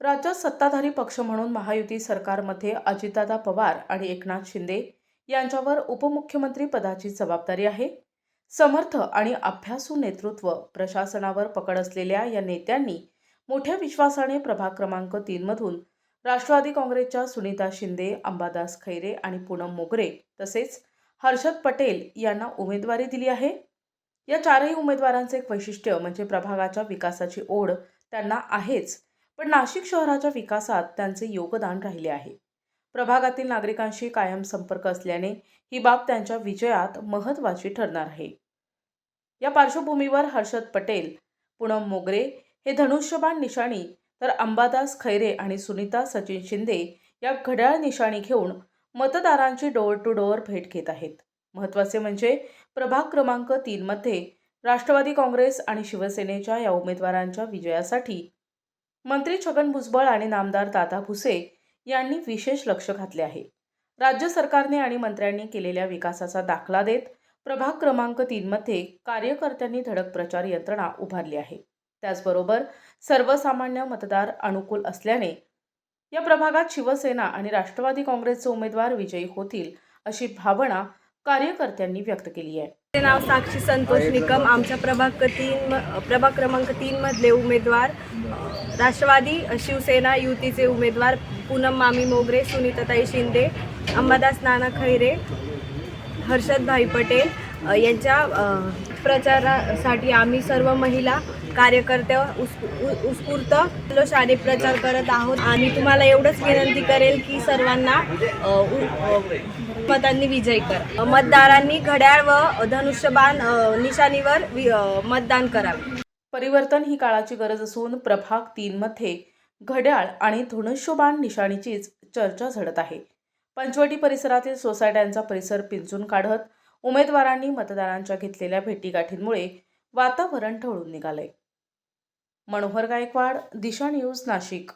राज्यात सत्ताधारी पक्ष म्हणून महायुती सरकारमध्ये अजितदादा पवार आणि एकनाथ शिंदे यांच्यावर उपमुख्यमंत्री पदाची जबाबदारी आहे. समर्थ आणि अभ्यासू नेतृत्व प्रशासनावर पकड असलेल्या या नेत्यांनी मोठ्या विश्वासाने प्रभाग क्रमांक तीनमधून राष्ट्रवादी काँग्रेसच्या सुनीता शिंदे अंबादास खैरे आणि पूनम मोगरे तसेच हर्षद पटेल यांना उमेदवारी दिली आहे. या चारही उमेदवारांचे एक वैशिष्ट्य म्हणजे प्रभागाच्या विकासाची ओढ त्यांना आहेच. पण नाशिक शहराच्या विकासात त्यांचे योगदान राहिले आहे. प्रभागातील नागरिकांशी कायम संपर्क असल्याने ही बाब त्यांच्या विजयात महत्त्वाची ठरणार आहे. या पार्श्वभूमीवर हर्षद पटेल पूनम मोगरे हे धनुष्यबाण निशाणी तर अंबादास खैरे आणि सुनीता सचिन शिंदे या घड्याळ निशाणी घेऊन मतदारांची डोअर टू डोअर भेट घेत आहेत. महत्त्वाचे म्हणजे प्रभाग क्रमांक तीनमध्ये राष्ट्रवादी काँग्रेस आणि शिवसेनेच्या या उमेदवारांच्या विजयासाठी मंत्री छगन भुजबळ आणि नामदार दादा भुसे यांनी विशेष लक्ष घातले आहे. राज्य सरकारने आणि मंत्र्यांनी केलेल्या विकासाचा दाखला देत प्रभाग क्रमांक तीनमध्ये कार्यकर्त्यांनी धडक प्रचार यंत्रणा उभारली आहे. त्याचबरोबर सर्वसामान्य मतदार अनुकूल असल्याने या प्रभागात शिवसेना आणि राष्ट्रवादी काँग्रेसचे उमेदवार विजयी होतील अशी भावना कार्यकर्त्यांनी व्यक्त केली आहे. नाव साक्षी संतोष निकम. आमच्या प्रभाग तीन प्रभाग क्रमांक तीन मधले उमेदवार राष्ट्रवादी शिवसेना युतीचे उमेदवार पूनम मामी मोगरे सुनीताताई शिंदे अंबादास नाना खैरे हर्षदभाई पटेल यांच्या प्रचारासाठी आम्ही सर्व महिला कार्यकर्त्या उस् उ- उत्स्फूर्त जल्लोषाने प्रचार करत आहोत. आणि तुम्हाला एवढंच विनंती करेल की सर्वांना मतांनी विजय कर. मतदारांनी घड्याळ व धनुष्यबाण निशाणीवर वि- मतदान करावे. परिवर्तन ही काळाची गरज असून प्रभाग तीनमध्ये घड्याळ आणि धनुष्यबाण निशाणीचीच चर्चा झडत आहे. पंचवटी परिसरातील सोसायट्यांचा परिसर पिंचून काढत उमेदवारांनी मतदारांच्या घेतलेल्या भेटीगाठींमुळे वातावरण ढवळून निघालंय. मनोहर गायकवाड दिशा न्यूज नाशिक.